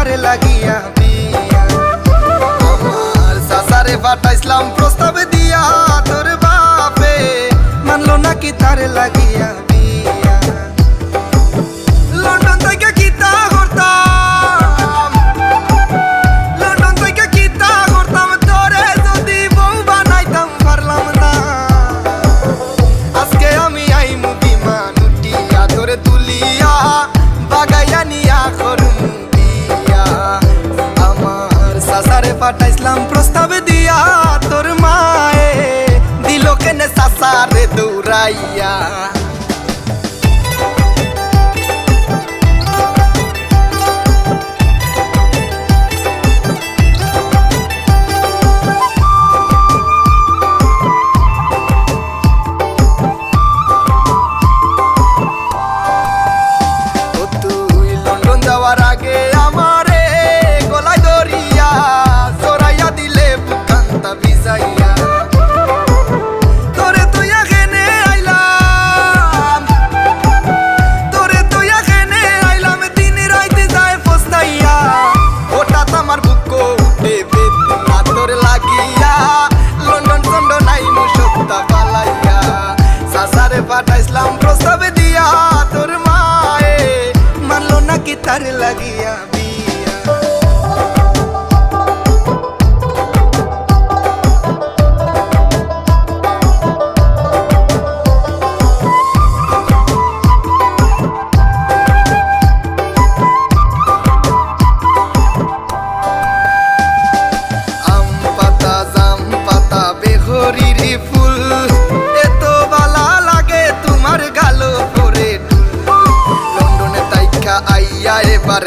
সারে লাগিয়া বিয়া আমার সাসারে পাঠাইছিলাম প্রস্তাব দিয়া তোর বাপে মানলো নাকি তারে লাগিয়া পাঠাইছিলাম প্রস্তাব দিয়া তোর মায়ে দিল কেনে সাসারে দৌড়াইয়া।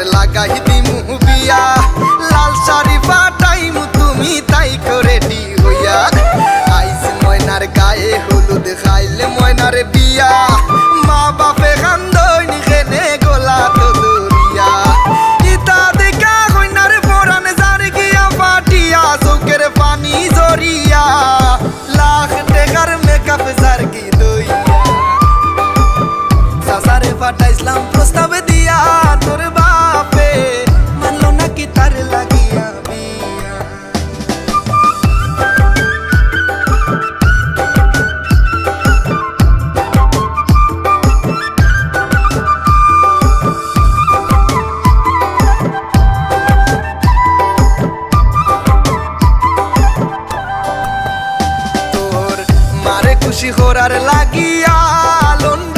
लागा ही খুশি করার লাগিয়া লন্ডন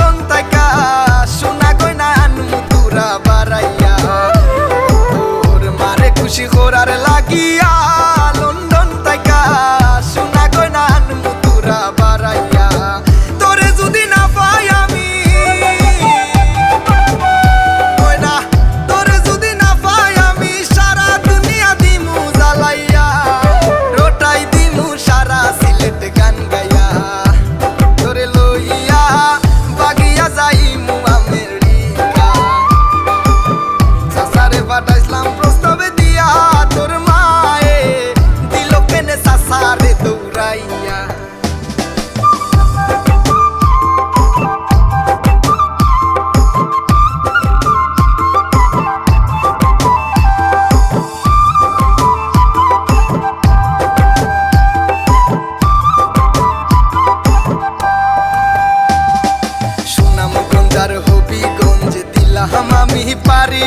আমি পারি।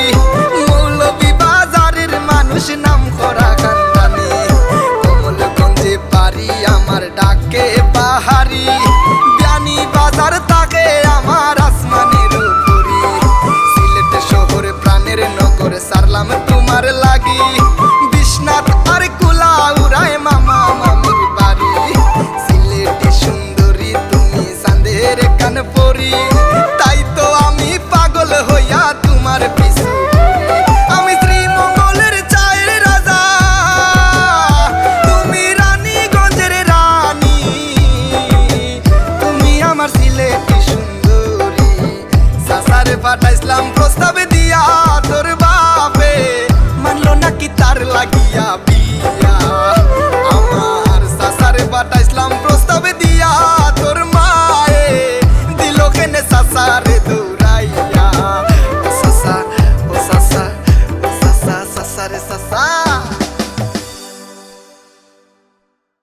মৌলবী বাজারের মানুষ নাম করা কান্দানি। কমলগঞ্জে পারি আমার ডাকে পাহাড়ি। জ্ঞানী বাজার তাকে আমার আসমানের উপরি। সিলেট শহর প্রাণের নগর, সারলাম তোমার লাগি। বিশ্বনাথ আর কুলা মামা মামুর বাড়ি। সিলেটে সুন্দরী তুমি চাঁদের কান পরি।